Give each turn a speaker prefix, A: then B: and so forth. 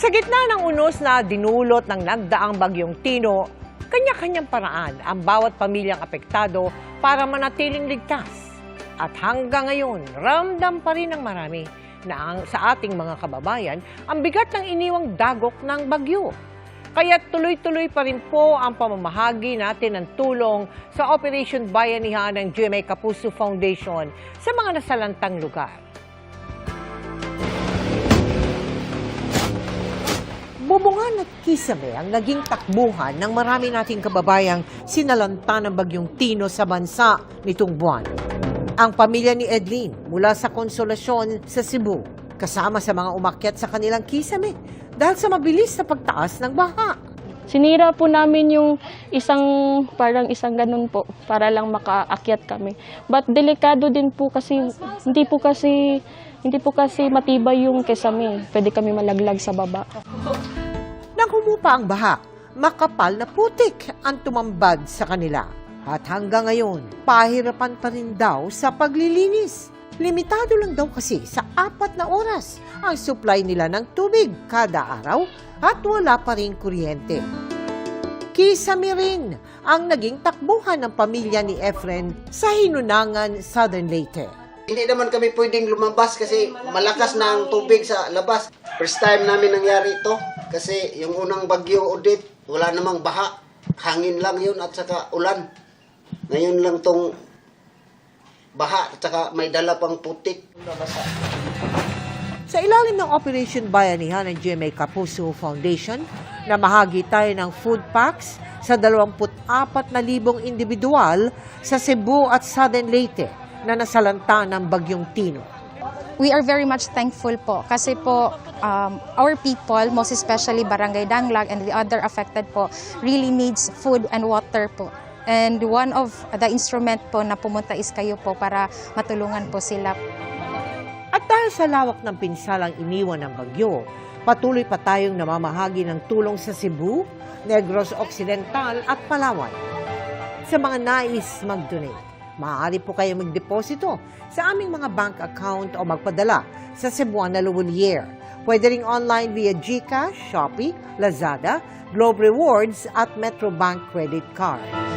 A: Sa gitna ng unos na dinulot ng nagdaang bagyong Tino, kanya-kanyang paraan ang bawat pamilyang apektado para manatiling ligtas. At hanggang ngayon, ramdam pa rin ng marami na ang, sa ating mga kababayan ang bigat ng iniwang dagok ng bagyo. Kaya tuloy-tuloy pa rin po ang pamamahagi natin ng tulong sa Operation Bayanihan ng GMA Kapuso Foundation sa mga nasalantang lugar. Bubungan at kisame ang naging takbuhan ng marami nating kababayang sinalanta ng bagyong Tino sa bansa nitong buwan. Ang pamilya ni Edlin mula sa Konsolasyon sa Cebu, kasama sa mga umakyat sa kanilang kisame dahil sa mabilis na pagtaas ng baha.
B: Sinira po namin yung isang, parang isang ganun po, para lang makaakyat kami. But delikado din po kasi, hindi po kasi, hindi po kasi matibay yung kesame. Pwede kami malaglag sa baba.
A: Nang humupa ang baha, makapal na putik ang tumambad sa kanila. At hanggang ngayon, pahirapan pa rin daw sa paglilinis. Limitado lang daw kasi sa apat na oras ang supply nila ng tubig kada araw at wala pa rin kuryente. Kisame rin ang naging takbuhan ng pamilya ni Efren sa Hinunangan, Southern Leyte.
C: Hindi naman kami pwedeng lumabas kasi malakas na ang tubig sa labas. First time namin nangyari ito kasi yung unang bagyo audit, wala namang baha. Hangin lang yun at saka ulan. Ngayon lang tong baha at saka may dala pang putik.
A: Sa ilalim ng Operation Bayanihan ng GMA Kapuso Foundation, namahagi tayo ng food packs sa 24,000 individual sa Cebu at Southern Leyte na nasalanta ng bagyong Tino.
D: We are very much thankful po kasi po um, our people, most especially Barangay Danglag and the other affected po, really needs food and water po. And one of the instrument po na pumunta is kayo po para matulungan po sila.
A: At dahil sa lawak ng pinsalang iniwan ng bagyo, patuloy pa tayong namamahagi ng tulong sa Cebu, Negros Occidental at Palawan. Sa mga nais mag-donate, maaari po kayo magdeposito sa aming mga bank account o magpadala sa Cebuana Luwalier. Pwede ring online via GCash, Shopee, Lazada, Globe Rewards at Metrobank Credit Card.